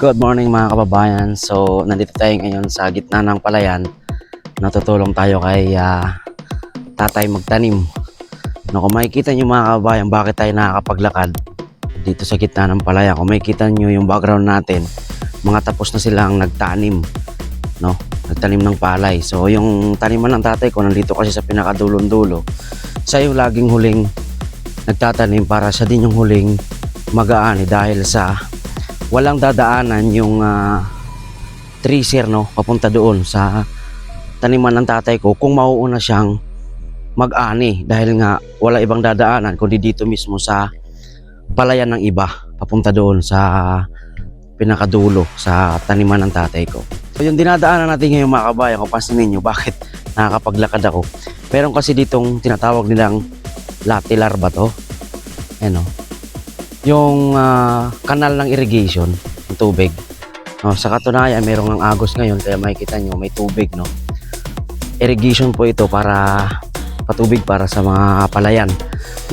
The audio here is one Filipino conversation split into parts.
Good morning mga kababayan. So, nandito tayo ngayon sa gitna ng palayan. Natutulong tayo kay ah, tatay magtanim. No, kung makikita nyo mga kababayan, bakit tayo nakakapaglakad dito sa gitna ng palayan. Kung makikita nyo yung background natin, mga tapos na silang nagtanim. No? Nagtanim ng palay. So, yung taniman ng tatay ko, nandito kasi sa pinakadulong-dulo. Siya yung laging huling nagtatanim para siya din yung huling mag-aani dahil sa walang dadaanan yung uh, tracer no papunta doon sa taniman ng tatay ko kung mauuna siyang mag-ani dahil nga wala ibang dadaanan kundi dito mismo sa palayan ng iba papunta doon sa pinakadulo sa taniman ng tatay ko. So yung dinadaanan natin ngayon mga kabayan kung pansinin nyo bakit nakakapaglakad ako. Meron kasi ditong tinatawag nilang latilar ba to? Ano? Yung ah, kanal ng irrigation ng tubig. No, sa katunayan, merong ng agos ngayon kaya makikita nyo may tubig. No? Irrigation po ito para patubig para sa mga palayan.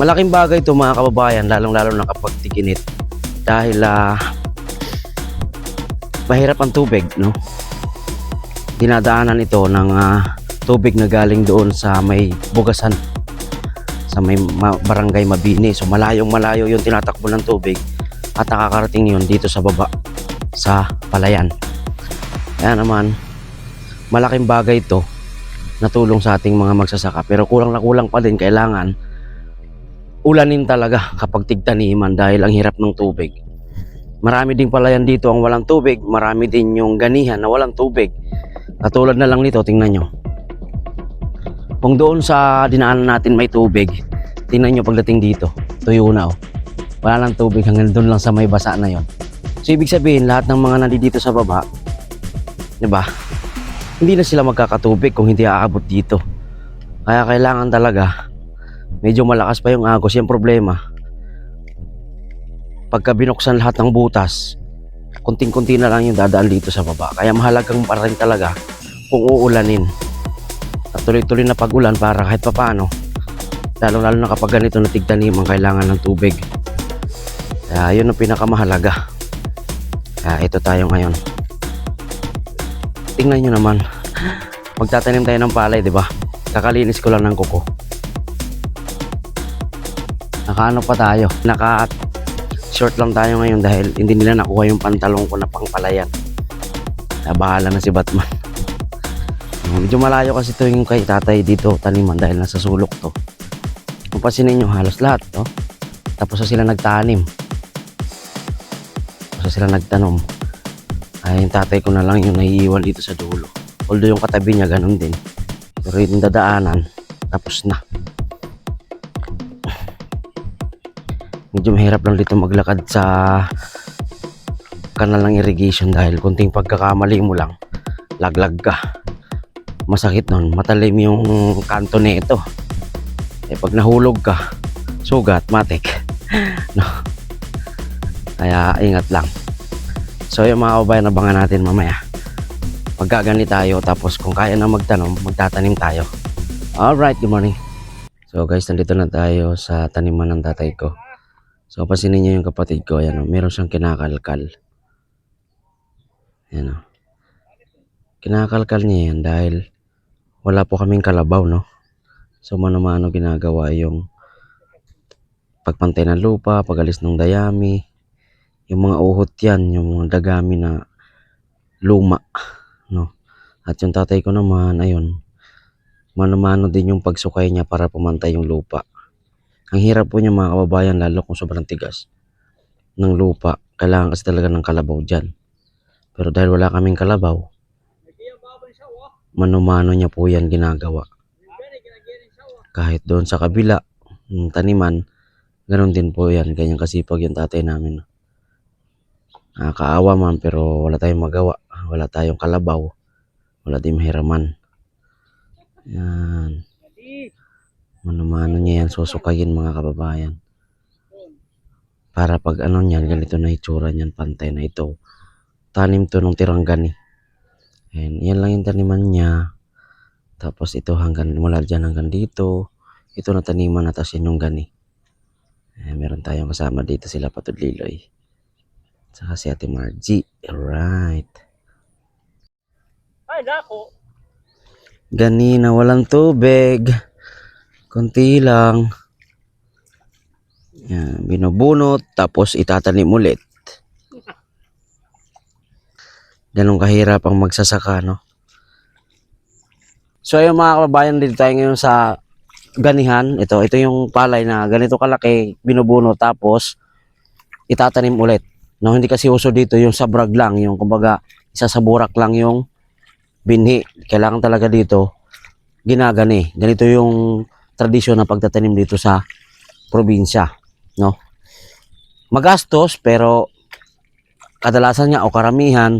Malaking bagay ito mga kababayan, lalong-lalo na kapag tiginit. Dahil ah, mahirap ang tubig. No? Dinadaanan ito ng ah, tubig na galing doon sa may bugasan sa may ma- barangay Mabini. So malayong malayo yung tinatakbo ng tubig at nakakarating yun dito sa baba sa palayan. Kaya naman, malaking bagay ito na tulong sa ating mga magsasaka. Pero kulang na kulang pa din, kailangan ulanin talaga kapag tigtaniman dahil ang hirap ng tubig. Marami ding palayan dito ang walang tubig, marami din yung ganihan na walang tubig. Katulad na lang nito, tingnan nyo. Kung doon sa dinaanan natin may tubig, tingnan nyo pagdating dito, tuyo na oh. Wala lang tubig hanggang doon lang sa may basa na yon. So ibig sabihin, lahat ng mga nandito sa baba, di ba? Hindi na sila magkakatubig kung hindi aabot dito. Kaya kailangan talaga, medyo malakas pa yung agos. Yung problema, pagka binuksan lahat ng butas, kunting-kunti na lang yung dadaan dito sa baba. Kaya mahalagang pa rin talaga kung uulanin tuloy-tuloy na pag-ulan para kahit papaano lalo-lalo na kapag ganito na tigtaniman kailangan ng tubig. Kaya yun ang pinakamahalaga. Kaya ito tayo ngayon. Tingnan nyo naman. Magtatanim tayo ng palay di ba? Kakalinis ko lang ng kuko. Nakaano pa tayo? Naka short lang tayo ngayon dahil hindi nila nakuha yung pantalong ko na pangpalayan. Kaya bahala na si Batman Medyo malayo kasi ito yung kay tatay dito taniman dahil nasa sulok to. Kung pasinin nyo halos lahat to. Tapos na sila nagtanim. Tapos na sila nagtanom. Ay yung tatay ko na lang yung naiiwan dito sa dulo. Although yung katabi niya ganun din. Pero yung dadaanan tapos na. Medyo mahirap lang dito maglakad sa kanal ng irrigation dahil kunting pagkakamali mo lang laglag ka masakit nun. Matalim yung kanto nito eh pag nahulog ka sugat matik. No. Kaya ingat lang. So yung mga kabayan abangan natin mamaya. Pagkagani tayo tapos kung kaya na magtanom magtatanim tayo. Alright good morning. So guys nandito na tayo sa taniman ng tatay ko. So pasinin niyo yung kapatid ko. Ayan o, meron siyang kinakalkal. Ayan o kinakalkal niya yan dahil wala po kaming kalabaw, no? So, mano-mano ginagawa yung pagpantay ng lupa, pagalis ng dayami, yung mga uhot yan, yung mga dagami na luma, no? At yung tatay ko naman, ayun, mano-mano din yung pagsukay niya para pumantay yung lupa. Ang hirap po niya mga kababayan, lalo kung sobrang tigas ng lupa. Kailangan kasi talaga ng kalabaw dyan. Pero dahil wala kaming kalabaw, mano-mano niya po yan ginagawa. Kahit doon sa kabila, ng taniman, ganun din po yan. Ganyan kasipag yung tatay namin. Nakakaawa man pero wala tayong magawa. Wala tayong kalabaw. Wala tayong mahiraman. Yan. Mano-mano niya yan susukayin mga kababayan. Para pag ano niyan, ganito na itsura niyan, pantay na ito. Tanim to nung tirang gani. And yan lang yung taniman niya. Tapos ito hanggang mula dyan hanggang dito. Ito na taniman na tapos yan yung gani. Eh, meron tayong kasama dito sila Patudliloy. Saka si Ate Margie. Right. Ay, nako. Ganina walang tubig. Konti lang. Yan, binubunot tapos itatanim ulit. Ganun kahirap ang magsasaka, no? So ayun mga kababayan, dito tayo ngayon sa ganihan. Ito, ito yung palay na ganito kalaki, binubuno tapos itatanim ulit. No, hindi kasi uso dito yung sabrag lang, yung kumbaga isa sa burak lang yung binhi. Kailangan talaga dito ginagani. Ganito yung tradisyon ng pagtatanim dito sa probinsya, no? Magastos pero kadalasan nga o karamihan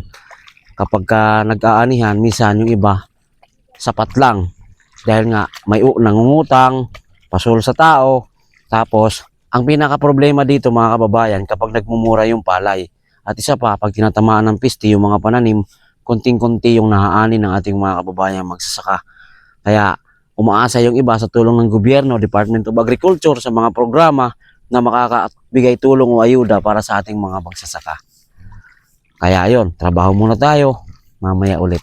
kapag ka nag-aanihan, minsan yung iba sapat lang dahil nga may nangungutang, pasul sa tao, tapos ang pinaka problema dito mga kababayan kapag nagmumura yung palay at isa pa pag tinatamaan ng piste yung mga pananim, konting-konti yung nahaani ng ating mga kababayan magsasaka. Kaya umaasa yung iba sa tulong ng gobyerno, Department of Agriculture sa mga programa na makakabigay tulong o ayuda para sa ating mga magsasaka. Kaya yon, trabaho muna tayo, mamaya ulit.